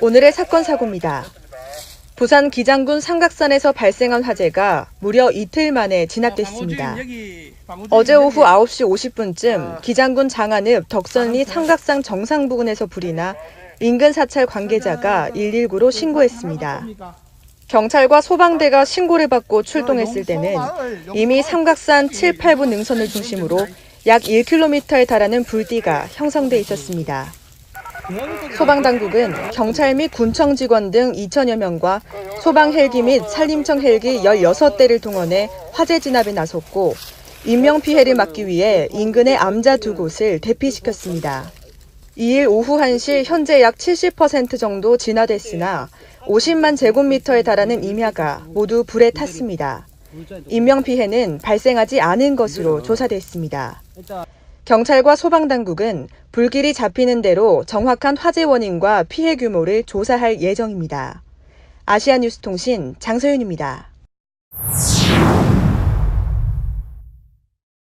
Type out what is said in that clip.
오늘의 사건 사고입니다. 부산 기장군 삼각산에서 발생한 화재가 무려 이틀 만에 진압됐습니다. 어제 오후 9시 50분쯤 기장군 장안읍 덕선리 삼각산 정상 부근에서 불이 나 인근 사찰 관계자가 119로 신고했습니다. 경찰과 소방대가 신고를 받고 출동했을 때는 이미 삼각산 7, 8부 능선을 중심으로 약 1km에 달하는 불띠가 형성돼 있었습니다. 소방당국은 경찰 및 군청 직원 등 2천여 명과 소방 헬기 및 산림청 헬기 16대를 동원해 화재 진압에 나섰고 인명 피해를 막기 위해 인근의 암자 두 곳을 대피시켰습니다. 2일 오후 1시 현재 약 70% 정도 진화됐으나 50만 제곱미터에 달하는 임야가 모두 불에 탔습니다. 인명 피해는 발생하지 않은 것으로 조사됐습니다. 경찰과 소방당국은 불길이 잡히는 대로 정확한 화재 원인과 피해 규모를 조사할 예정입니다. 아시아뉴스통신 장서윤입니다.